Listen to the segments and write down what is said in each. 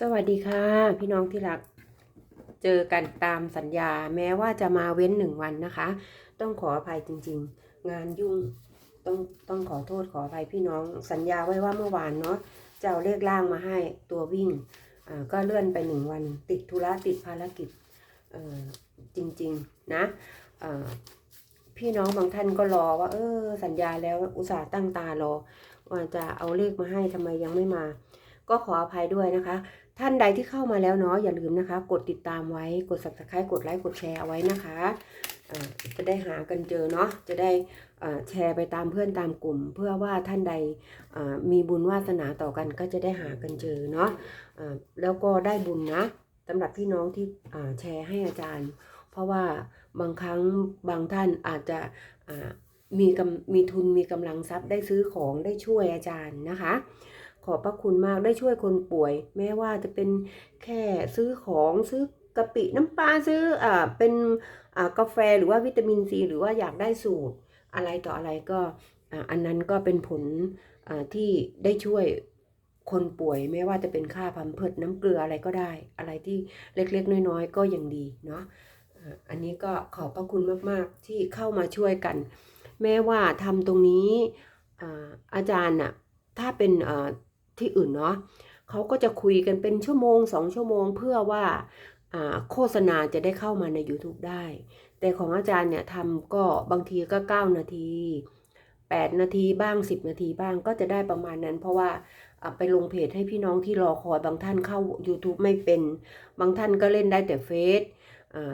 สวัสดีค่ะ พี่น้องที่รัก เจอกันตามสัญญาแม้ว่าจะมาเว้นหนึ่งวันนะคะ ต้องขออภัยจริง ๆ งานยุ่งต้องต้องขอโทษขออภัยพี่น้องสัญญาไว้ว่าเมื่อวานเนาะจะเอาเลขล่างมาให้ตัววิ่งอ่าก็เลื่อนไปหนึ่งวัน ติดธุระติดภารกิจจริง ๆ นะพี่น้องบางท่านก็รอว่า เออสัญญาแล้วอุตส่าห์ตั้งตารอว่าจะเอาเลขมาให้ทำไมยังไม่มา ก็ขออภัยด้วยนะคะ ท่านใดที่เข้ามาแล้วเนาะอย่าลืมนะคะ กดติดตามไว้กด subscribe กดไลค์กดแชร์เอาไว้นะคะจะได้หากันเจอเนาะจะได้แชร์ไปตามเพื่อนตามกลุ่ม เพื่อว่าท่านใดมีบุญวาสนาต่อกันก็จะได้หากันเจอเนาะแล้วก็ได้บุญนะสำหรับพี่น้องที่แชร์ให้อาจารย์ เพราะว่าบางครั้งบางท่านอาจจะมีกำมีทุนมีกำลังทรัพย์ได้ซื้อของได้ช่วยอาจารย์นะคะ ขอบพระคุณมากได้ช่วยคนป่วย แม้ว่าจะเป็นแค่ซื้อของซื้อกะปิน้ำปลาซื้ออ่าเป็นอ่ากาแฟหรือว่าวิตามินซีหรือว่าอยากได้สูตรอะไรต่ออะไรก็อ่อันนั้นก็เป็นผลอ่าที่ได้ช่วยคนป่วยไม่ว่าจะเป็นค่าพัมเพิดน้ำเกลืออะไรก็ได้ อะไรที่เล็กๆ น้อยๆ ก็ยังดีเนาะอ่าอันนี้ก็ขอบพระคุณมากๆที่เข้ามาช่วยกัน แม้ว่าทำตรงนี้อ่าอาจารย์น่ะถ้าเป็นอ่า ที่อื่นเนาะเขาก็จะคุยกันเป็นชั่วโมงสองชั่วโมงเพื่อว่าโฆษณาจะได้เข้ามาใน YouTube ได้ แต่ของอาจารย์เนี่ยทำก็บางทีก็ 9 นาที 8 นาทีบ้าง 10 นาทีบ้างก็จะได้ประมาณนั้น เพราะว่าไปลงเพจให้พี่น้องที่รอคอยบางท่านเข้า YouTube ไม่เป็น บางท่านก็เล่นได้แต่เฟซ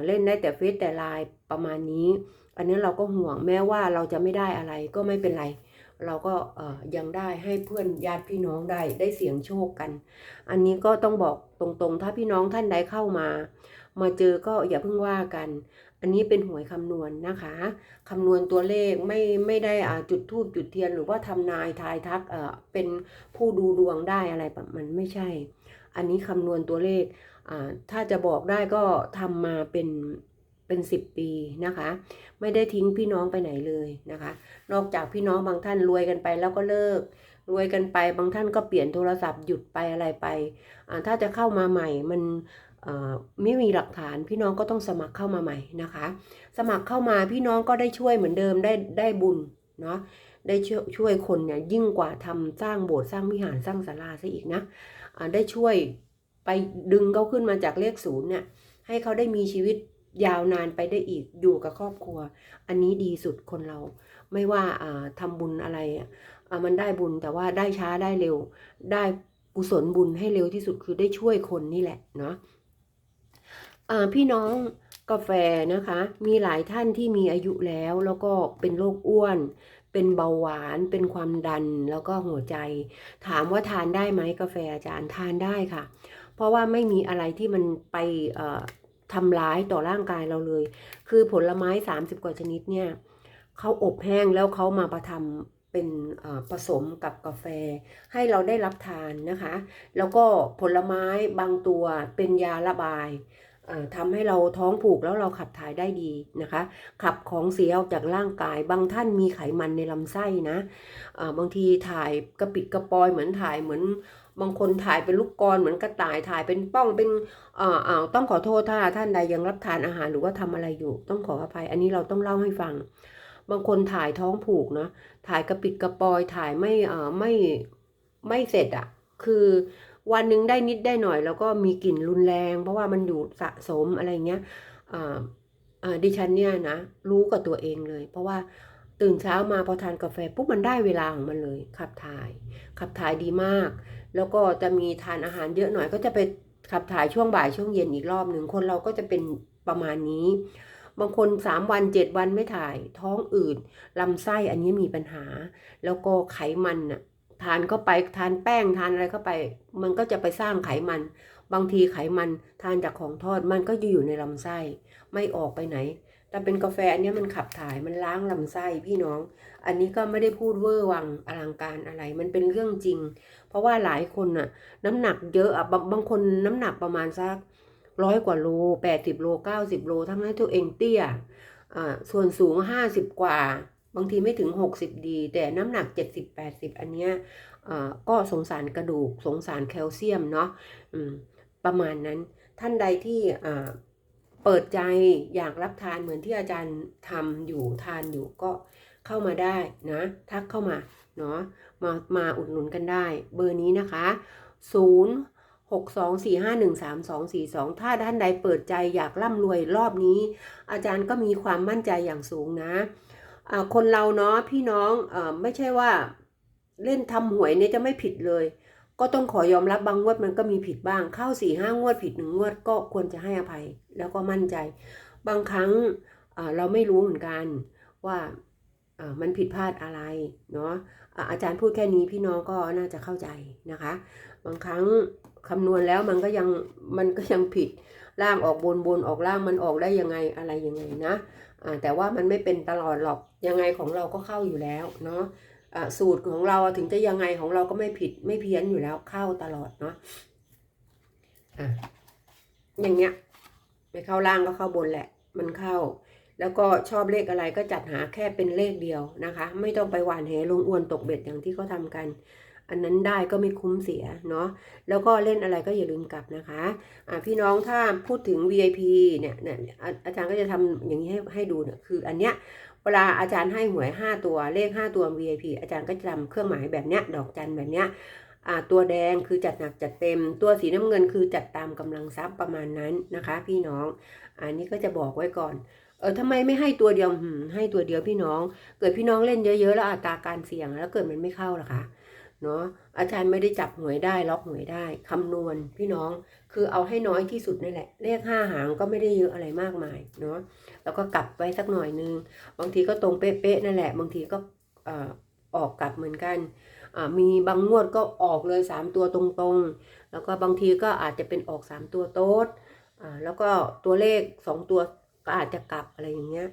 เล่นได้แต่เฟซแต่ไลน์ประมาณนี้ อันนี้เราก็ห่วงแม้ว่าเราจะไม่ได้อะไรก็ไม่เป็นไร เราก็ยังได้ให้เพื่อนญาติพี่น้องได้ได้เสียงโชคกัน อันนี้ก็ต้องบอกตรงๆ ถ้าพี่น้องท่านใดเข้ามา มาเจอก็อย่าเพิ่งว่ากัน อันนี้เป็นหวยคำนวณนะคะคำนวณตัวเลขไม่ไม่ได้อ่าจุดทูบจุดเทียนหรือว่าทำนายทายทักเออเป็นผู้ดูดวงได้อะไรแบบมันไม่ใช่ อันนี้คำนวณตัวเลขอ่าถ้าจะบอกได้ก็ทำมาเป็น เป็นสิบปีนะคะ ไม่ได้ทิ้งพี่น้องไปไหนเลยนะคะ นอกจากพี่น้องบางท่านรวยกันไปแล้วก็เลิก รวยกันไปบางท่านก็เปลี่ยนโทรศัพท์หยุดไปอะไรไป ถ้าจะเข้ามาใหม่มันไม่มีหลักฐานพี่น้องก็ต้องสมัครเข้ามาใหม่นะคะ สมัครเข้ามาพี่น้องก็ได้ช่วยเหมือนเดิมได้ได้บุญเนาะได้ช่วยคนเนี่ยยิ่งกว่าทำสร้างโบสถ์สร้างวิหารสร้างศาลาซะอีกนะได้ช่วยไปดึงเขาขึ้นมาจากเลขศูนย์เนี่ยให้เขาได้มีชีวิต ยาวนานไปได้อีกอยู่กับครอบครัว อันนี้ดีสุดคนเรา ไม่ว่าอ่าทำบุญอะไรอะมันได้บุญแต่ว่าได้ช้าได้เร็ว ได้กุศลบุญให้เร็วที่สุดคือได้ช่วยคนนี่แหละเนาะพี่น้องกาแฟนะคะ มีหลายท่านที่มีอายุแล้วแล้วก็เป็นโรคอ้วน เป็นเบาหวาน เป็นความดันแล้วก็หัวใจ ถามว่าทานได้ไหมกาแฟอาจารย์ทานได้ค่ะ เพราะว่าไม่มีอะไรที่มันไปเอ่อ ทำร้ายต่อร่างกายเราเลย คือผลไม้ 30 กว่าชนิดเนี่ยเขาอบแห้งแล้วเขามาประทำเป็นผสมกับกาแฟ ให้เราได้รับทานนะคะ แล้วก็ผลไม้บางตัวเป็นยาระบายทำให้เราท้องผูกแล้วเราขับถ่ายได้ดีนะคะ ขับของเสียออกจากร่างกาย บางท่านมีไขมันในลำไส้นะอ่าบางทีถ่ายกระปิดกระปอยเหมือนถ่ายเหมือน บางคนถ่ายเป็นลูกกรเหมือนกระต่ายถ่ายเป็นป้องเป็นอ่าอ่าต้องขอโทษถ้าท่านใดยังรับทานอาหารหรือว่าทำอะไรอยู่ ต้องขออภัย อันนี้เราต้องเล่าให้ฟัง บางคนถ่ายท้องผูกเนาะถ่ายกระปิดกระปอยถ่ายไม่อ่อไม่ไม่เสร็จอะคือวันหนึ่งได้นิดได้หน่อย แล้วก็มีกลิ่นรุนแรง เพราะว่ามันอยู่สะสมอะไรเงี้ยอ่าอ่าดิฉันเนี่ยนะรู้กับตัวเองเลย เพราะว่าตื่นเช้ามาพอทานกาแฟปุ๊บมันได้เวลาของมันเลย ขับถ่าย ขับถ่ายดีมาก แล้วก็จะมีทานอาหารเยอะหน่อยก็จะไปขับถ่ายช่วงบ่ายช่วงเย็นอีกรอบหนึ่งคนเราก็จะเป็นประมาณนี้ บางคนสามวันเจ็ดวันไม่ถ่าย ท้องอืดลำไส้อันนี้มีปัญหา แล้วก็ไขมันน่ะทานเข้าไปทานแป้งทานอะไรเข้าไป มันก็จะไปสร้างไขมัน บางทีไขมันทานจากของทอดมันก็จะอยู่ในลำไส้ ไม่ออกไปไหน แต่เป็นกาแฟอันนี้มันขับถ่ายมันล้างลำไส้พี่น้อง อันนี้ก็ไม่ได้พูดเวอร์วังอลังการอะไร มันเป็นเรื่องจริง เพราะว่าหลายคนน่ะ น้ำหนักเยอะอะบางบางคนน้ำหนักประมาณสักร้อยกว่าโลแปดสิบโลเก้าสิบโล ทั้งนั้นตัวเองเตี้ยอ่าส่วนสูงห้าสิบกว่า บางทีไม่ถึงหกสิบดี แต่น้ำหนักเจ็ดสิบแปดสิบอันเนี้ยอ่าก็สงสารกระดูกสงสารแคลเซียมเนาะอืมประมาณนั้นท่านใดที่อ่า เปิดใจอยากรับทานเหมือนที่อาจารย์ทำอยู่ทานอยู่ก็เข้ามาได้นะ ทักเข้ามาเนาะมามาอุดหนุนกันได้ เบอร์นี้นะคะ 0 6 2 4 5 1 3 2 4 2 ถ้าท่านใดเปิดใจอยากร่ำรวยรอบนี้ อาจารย์ก็มีความมั่นใจอย่างสูงนะอ่าคนเราเนาะพี่น้องอไม่ใช่ว่าเล่นทำหวยเนี่ยจะไม่ผิดเลย ก็ต้องขอยอมรับบางงวดมันก็มีผิดบ้าง เข้าสี่ห้างวดผิดหนึ่งงวดก็ควรจะให้อภัยแล้วก็มั่นใจ บางครั้งเราไม่รู้เหมือนกันว่ามันผิดพลาดอะไรเนาะอาจารย์พูดแค่นี้พี่น้องก็น่าจะเข้าใจนะคะ บางครั้งคำนวณแล้วมันก็ยังมันก็ยังผิดล่างออกบนบนออกล่างมันออกได้ยังไงอะไรยังไงนะแต่ว่ามันไม่เป็นตลอดหรอกยังไงของเราก็เข้าอยู่แล้วเนาะ สูตรของเราถึงจะยังไงของเราก็ไม่ผิดไม่เพี้ยนอยู่แล้วเข้าตลอดเนาะอะอย่างเงี้ยไม่เข้าล่างก็เข้าบนแหละ มันเข้า แล้วก็ชอบเลขอะไรก็จัดหาแค่เป็นเลขเดียวนะคะ ไม่ต้องไปหวานแหลงอวนตกเบ็ดอย่างที่เขาทำกัน อันนั้นได้ก็ไม่คุ้มเสียเนาะแล้วก็เล่นอะไรก็อย่าลืมกลับนะคะอ่าพี่น้องถ้าพูดถึง VIP เนี่ยเนี่ยอาอาจารย์ก็จะทำอย่างนี้ให้ให้ดูเนี่ยคืออันเนี้ย เวลาอาจารย์ให้หวย 5 ตัวเลข 5 ตัว VIP อาจารย์ก็จะทำเครื่องหมายแบบเนี้ยดอกจันแบบเนี้ยตัวแดงคือจัดหนักจัดเต็ม ตัวสีน้ำเงินคือจัดตามกำลังทรัพย์ประมาณนั้นนะคะ พี่น้อง อันนี้ก็จะบอกไว้ก่อนเออทำไมไม่ให้ตัวเดียวให้ตัวเดียวพี่น้อง เกิดพี่น้องเล่นเยอะๆแล้วอัตราการเสี่ยงแล้วเกิดมันไม่เข้าล่ะคะ เนาะอาจารย์ไม่ได้จับหวยได้ล็อกหวยได้คำนวณพี่น้องคือเอาให้น้อยที่สุดนั่นแหละ เลขห้าหางก็ไม่ได้เยอะอะไรมากมายเนาะแล้วก็กลับไว้สักหน่อยนึง บางทีก็ตรงเป๊ะๆนั่นแหละ บางทีก็ออกกลับเหมือนกัน มีบางงวดก็ออกเลยสามตัวตรงๆ แล้วก็บางทีก็อาจจะเป็นออกสามตัวโต๊ดแล้วก็ตัวเลขสองตัวก็อาจจะกลับอะไรอย่างเงี้ย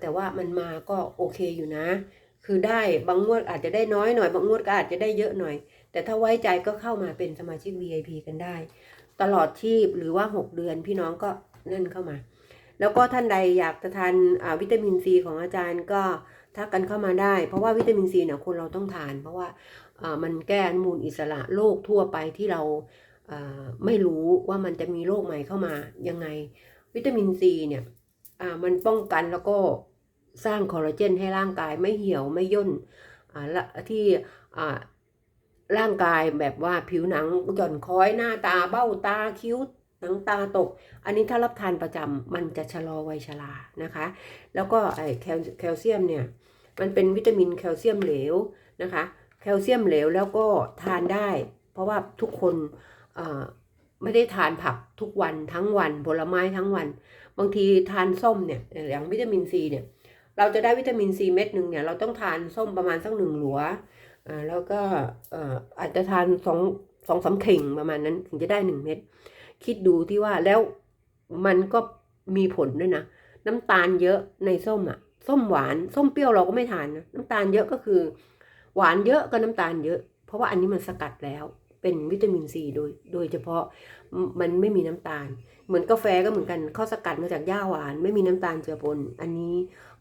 แต่ว่ามันมาก็โอเคอยู่นะ คือได้บางงวดอาจจะได้น้อยหน่อยบางงวดก็อาจจะได้เยอะหน่อย แต่ถ้าไว้ใจก็เข้ามาเป็นสมาชิก VIP กันได้ ตลอดชีพหรือว่า 6 เดือนพี่น้องก็นั่นเข้ามา แล้วก็ท่านใดอยากจะทานวิตามินซีของอาจารย์ก็ทักกันเข้ามาได้ เพราะว่าวิตามินซีเนี่ยคนเราต้องทาน เพราะว่ามันแก้อนุมูลอิสระโรคทั่วไปที่เราไม่รู้ว่ามันจะมีโรคใหม่เข้ามายังไง วิตามินซีเนี่ยมันป้องกันแล้วก็ สร้างคอลลาเจนให้ร่างกายไม่เหี่ยวไม่ย่นที่ร่างกายแบบว่าผิวหนังหย่อนคล้อยหน้าตาเบ้าตาคิ้วหนังตาตก อันนี้ถ้ารับทานประจำมันจะชะลอวัยชรานะคะ แล้วก็ไอแคลแคลเซียมเนี่ยมันเป็นวิตามินแคลเซียมเหลวนะคะ แคลเซียมเหลวแล้วก็ทานได้ เพราะว่าทุกคนไม่ได้ทานผักทุกวันทั้งวันผลไม้ทั้งวัน บางทีทานส้มเนี่ยอย่างวิตามินซีเนี่ย เราจะได้วิตามินซีเม็ดหนึ่งเนี่ยเราต้องทานส้มประมาณสักหนึ่งหลัวอ่าแล้วก็อ่ออาจจะทานสองสองสามเข่งประมาณนั้นถึงจะได้หนึ่งเม็ดคิดดูที่ว่าแล้วมันก็มีผลด้วยนะน้ำตาลเยอะในส้มอะส้มหวานส้มเปรี้ยวเราก็ไม่ทานนะน้ำตาลเยอะก็คือ หวานเยอะก็น้ำตาลเยอะ เพราะว่าอันนี้มันสกัดแล้วเป็นวิตามินซีโดยโดยเฉพาะมันไม่มีน้ำตาล เหมือนกาแฟก็เหมือนกันเขาสกัดมาจากหญ้าหวาน ไม่มีน้ำตาลเจือปนอันนี้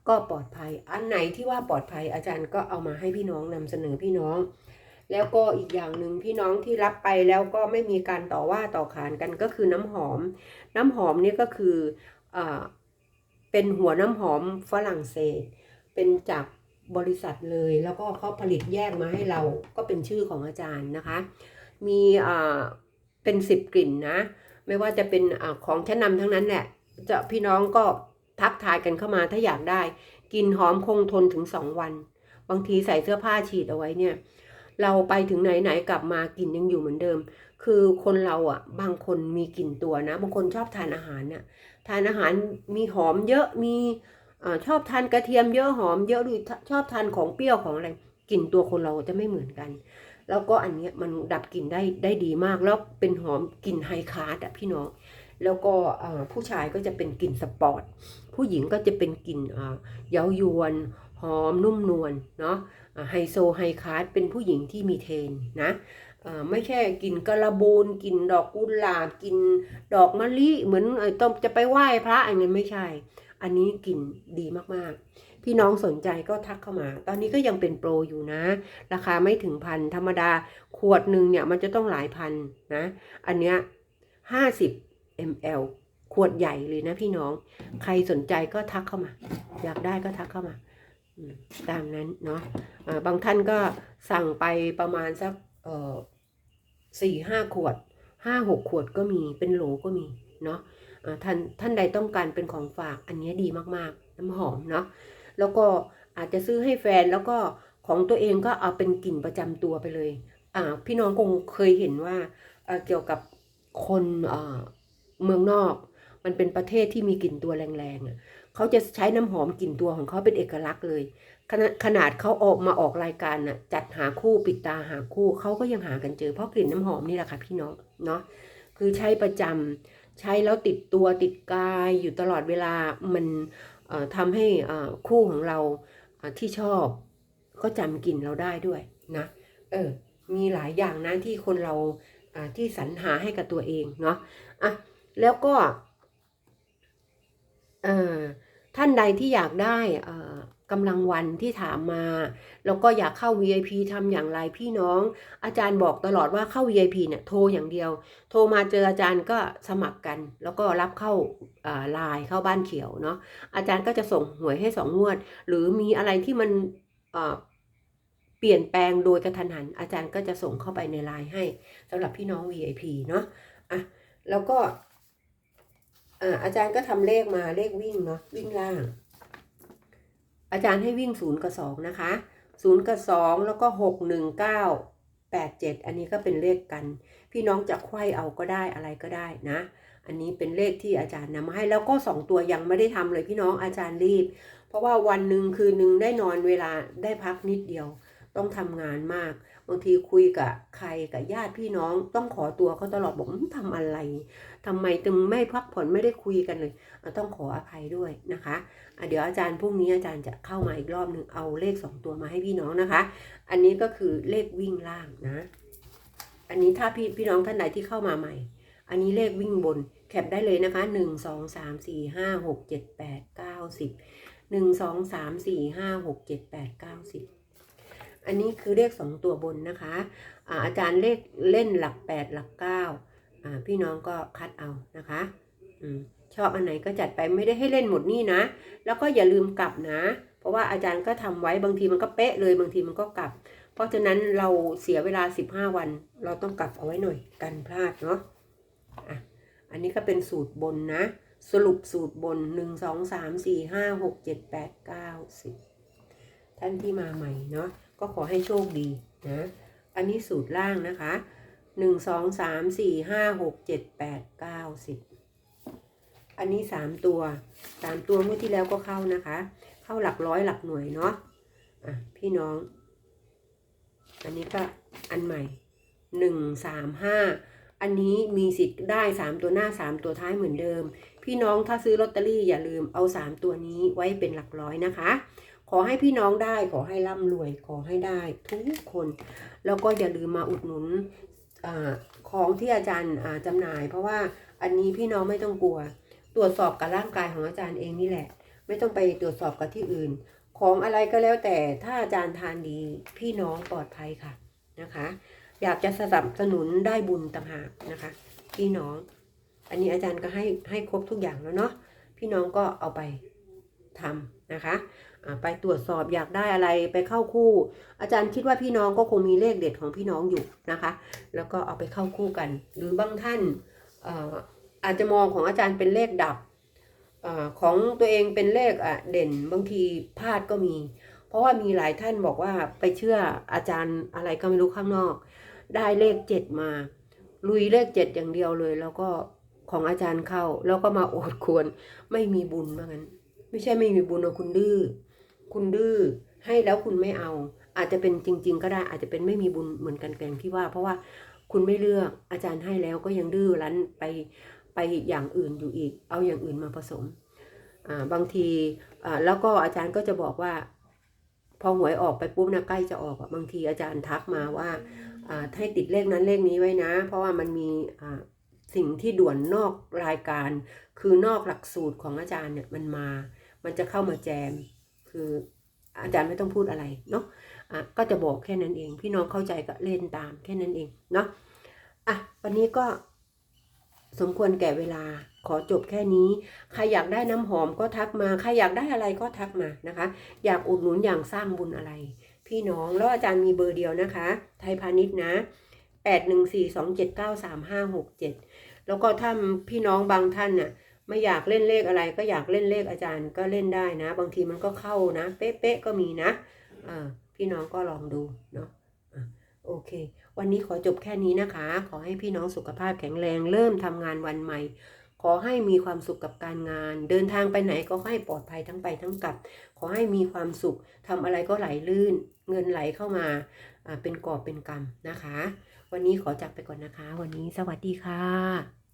ก็ปลอดภัย อันไหนที่ว่าปลอดภัยอาจารย์ก็เอามาให้พี่น้องนำเสนอพี่น้อง แล้วก็อีกอย่างหนึ่งพี่น้องที่รับไปแล้วก็ไม่มีการต่อว่าต่อขานกันก็คือน้ำหอม น้ำหอมนี่ก็คืออเป็นหัวน้ำหอมฝรั่งเศส เป็นจากบริษัทเลย แล้วก็เขาผลิตแยกมาให้เราก็เป็นชื่อของอาจารย์นะคะ มีเป็นสิบกลิ่นนะ ไม่ว่าจะเป็นอของชั้นนำทั้งนั้นแหละจะพี่น้องก็ ทักทายกันเข้ามาถ้าอยากได้ กินหอมคงทนถึงสองวัน บางทีใส่เสื้อผ้าฉีดเอาไว้เนี่ย เราไปถึงไหนไหนๆกลับมากลิ่นยังอยู่เหมือนเดิม คือคนเราอะ บางคนมีกลิ่นตัวนะ บางคนชอบทานอาหารน่ะทานอาหารมีหอมเยอะมีอชอบทานกระเทียมเยอะหอมเยอะหรือชอบทานของเปรี้ยวของอะไรกลิ่นตัวคนเราจะไม่เหมือนกัน แล้วก็อันเนี้ยมันดับกลิ่นได้ได้ดีมากแล้วเป็นหอมกลิ่นไฮคาร์ดอะพี่น้อง แล้วก็ผู้ชายก็จะเป็นกลิ่นสปอร์ต ผู้หญิงก็จะเป็นกลิ่นเย้ายวนหอมนุ่มนวลเนาะไฮโซไฮคาร์ดเป็นผู้หญิงที่มีเทนนะไม่แค่กลิ่นกระบูนกลิ่นดอกกุหลาบกลิ่นดอกมะลิเหมือนต้องจะไปไหว้พระอันนี้ไม่ใช่ อันนี้กลิ่นดีมากๆ พี่น้องสนใจก็ทักเข้ามา ตอนนี้ก็ยังเป็นโปรอยู่นะ ราคาไม่ถึงพันธรรมดาขวดหนึ่งเนี่ยมันจะต้องหลายพันนะ อันเนี้ยห้าสิบ ml ขวดใหญ่เลยนะพี่น้อง ใครสนใจก็ทักเข้ามา อยากได้ก็ทักเข้ามาตามนั้นเนาะอ่าบางท่านก็สั่งไปประมาณสักสี่ห้าขวดห้าหกขวดก็มีเป็นโหลก็มีเนาะอ่าท่านท่านใดต้องการเป็นของฝากอันนี้ดีมากๆ น้ำหอมเนาะแล้วก็อาจจะซื้อให้แฟนแล้วก็ของตัวเองก็เอาเป็นกลิ่นประจำตัวไปเลย อ่า พี่น้องคงเคยเห็นว่าเกี่ยวกับคนอ่อ เมืองนอก มันเป็นประเทศที่มีกลิ่นตัวแรงๆอะเขาจะใช้น้ำหอมกลิ่นตัวของเขาเป็นเอกลักษณ์เลย ขนาดขนาดเขาออกมาออกรายการน่ะจัดหาคู่ปิดตาหาคู่เขาก็ยังหากันเจอเพราะกลิ่นน้ำหอมนี่แหละค่ะพี่น้องเนาะคือใช้ประจำใช้แล้วติดตัวติดกายอยู่ตลอดเวลามันเอ่อทำให้คู่ของเราที่ชอบ ก็จำกลิ่นเราได้ด้วยนะเออมีหลายอย่างนะที่คนเราอ่าที่สรรหาให้กับตัวเองเนาะอะ แล้วก็ท่านใดที่อยากได้กำลังวันที่ถามมา แล้วก็อยากเข้า VIP ทำอย่างไรพี่น้อง อาจารย์บอกตลอดว่าเข้า VIP เนี่ยโทรอย่างเดียว โทรมาเจออาจารย์ก็สมัครกัน แล้วก็รับเข้าไลน์เข้าบ้านเขียวเนาะอาจารย์ก็จะส่งหวยให้สองงวด หรือมีอะไรที่มันเอ่อเปลี่ยนแปลงโดยกระทันหัน อาจารย์ก็จะส่งเข้าไปในไลน์ให้สำหรับพี่น้อง VIP เนาะอะแล้วก็ อ่าอาจารย์ก็ทำเลขมาเลขวิ่งเนาะวิ่งล่าง อาจารย์ให้วิ่งศูนย์กับสองนะคะศูนย์กับสองแล้วก็หกหนึ่งเก้าแปดเจ็ดอันนี้ก็เป็นเลขกัน พี่น้องจะไขว้เอาก็ได้อะไรก็ได้นะ อันนี้เป็นเลขที่อาจารย์นำมาให้แล้วก็สองตัวยังไม่ได้ทำเลยพี่น้องอาจารย์รีบ เพราะว่าวันหนึ่งคืนหนึ่งได้นอนเวลาได้พักนิดเดียว ต้องทำงานมาก บางทีคุยกับใครกับญาติพี่น้องต้องขอตัวเขาตลอดบอกทำอะไร ทำไมถึงไม่พักผ่อนไม่ได้คุยกันเลย ต้องขออภัยด้วยนะคะะเดี๋ยวอาจารย์พรุ่งนี้อาจารย์จะเข้ามาอีกรอบหนึ่งเอาเลข 2 ตัวมาให้พี่น้องนะคะ อันนี้ก็คือเลขวิ่งล่างนะ อันนี้ถ้าพี่พี่น้องท่านใดที่เข้ามาใหม่ อันนี้เลขวิ่งบนแคปได้เลยนะคะ 1 2 3 4 5 6 7 8 9 10 1 2 3 4 5 6 7 8 9 10 อันนี้คือเลขสองตัวบนนะคะอาอาจารย์เลขเล่นหลักแปดหลักเก้าพี่น้องก็คัดเอานะคะอชอบอันไหนก็จัดไปไม่ได้ให้เล่นหมดนี่นะ แล้วก็อย่าลืมกลับนะ เพราะว่าอาจารย์ก็ทำไว้บางทีมันก็เป๊ะเลยบางทีมันก็กลับ เพราะฉะนั้นเราเสียเวลา 15 วัน เราต้องกลับเอาไว้หน่อยกันพลาดเนาะอะอันนี้ก็เป็นสูตรบนนะ สรุปสูตรบน 1 2 3 4 5 6 7 8 9 10 ท่านที่มาใหม่เนาะ ก็ขอให้โชคดีนะ อันนี้สูตรล่างนะคะ1 2 3 4 5 6 7 8 9 10อันนี้3ตัว3ตัวเมื่อที่แล้วก็เข้านะคะ เข้าหลักร้อยหลักหน่วยเนาะอะพี่น้อง อันนี้ก็อันใหม่หนึ่งสามห้าอันนี้มีสิทธิ์ได้สามตัวหน้าสามตัวท้ายเหมือนเดิม พี่น้องถ้าซื้อลอตเตอรี่อย่าลืมเอาสามตัวนี้ไว้เป็นหลักร้อยนะคะ ขอให้พี่น้องได้ขอให้ร่ำรวยขอให้ได้ทุกคน แล้วก็อย่าลืมมาอุดหนุนอาของที่อาจารย์จำหน่าย เพราะว่าอันนี้พี่น้องไม่ต้องกลัว ตรวจสอบกับร่างกายของอาจารย์เองนี่แหละ ไม่ต้องไปตรวจสอบกับที่อื่น ของอะไรก็แล้วแต่ถ้าอาจารย์ทานดีพี่น้องปลอดภัยค่ะนะคะ อยากจะสนับสนุนได้บุญต่างหากนะคะ พี่น้อง อันนี้อาจารย์ก็ให้ให้ครบทุกอย่างแล้วเนาะพี่น้องก็เอาไปทำนะคะ ไปตรวจสอบอยากได้อะไรไปเข้าคู่ อาจารย์คิดว่าพี่น้องก็คงมีเลขเด็ดของพี่น้องอยู่นะคะ แล้วก็เอาไปเข้าคู่กัน หรือบางท่านเอ่อาจจะมองของอาจารย์เป็นเลขดับอของตัวเองเป็นเลขเด่นบางทีพลาดก็มี เพราะว่ามีหลายท่านบอกว่าไปเชื่ออาจารย์อะไรก็ไม่รู้ข้างนอก ได้เลขเจ็ดมา ลุยเลขเจ็ดอย่างเดียวเลย แล้วก็ของอาจารย์เข้าแล้วก็มาโอดควรไม่มีบุญว่างั้น ไม่ใช่ไม่มีบุญนะคุณดื้อ คุณดื้อให้แล้วคุณไม่เอา อาจจะเป็นจริง ๆ ก็ได้อาจจะเป็นไม่มีบุญเหมือนกันแกงที่ว่า เพราะว่าคุณไม่เลือกอาจารย์ให้แล้วก็ยังดื้อรั้นไปไปอย่างอื่นอยู่อีก เอาอย่างอื่นมาผสมบางทีแล้วก็อาจารย์ก็จะบอกว่า พอหวยออกไปปุ๊บนะใกล้จะออกอะบางทีอาจารย์ทักมาว่าให้ติดเลขนั้นเลขนี้ไว้นะ เพราะว่ามันมีสิ่งที่ด่วนนอกรายการ คือนอกหลักสูตรของอาจารย์เนี่ยมันมา มันจะเข้ามาแจม คืออาจารย์ไม่ต้องพูดอะไรเนาะอะก็จะบอกแค่นั้นเอง พี่น้องเข้าใจก็เล่นตามแค่นั้นเองเนาะอะวันนี้ก็สมควรแก่เวลาขอจบแค่นี้ ใครอยากได้น้ำหอมก็ทักมา ใครอยากได้อะไรก็ทักมานะคะ อยากอุดหนุนอย่างสร้างบุญอะไร พี่น้องแล้วอาจารย์มีเบอร์เดียวนะคะ ไทยพาณิชย์นะ 8 1 4 2 7 9 3 5 6 7 แล้วก็ถ้าพี่น้องบางท่านน่ะ ไม่อยากเล่นเลขอะไร ก็อยากเล่นเลขอาจารย์ก็เล่นได้นะ บางทีมันก็เข้านะ เป๊ะๆก็มีนะอ่าพี่น้องก็ลองดูเนาะโอเค วันนี้ขอจบแค่นี้นะคะ ขอให้พี่น้องสุขภาพแข็งแรง เริ่มทำงานวันใหม่ ขอให้มีความสุขกับการงาน เดินทางไปไหนก็ให้ปลอดภัยทั้งไปทั้งกลับ ขอให้มีความสุขทำอะไรก็ไหลลื่น เงินไหลเข้ามาเป็นกอบเป็นกำนะคะ วันนี้ขอจากไปก่อนนะคะ วันนี้สวัสดีค่ะ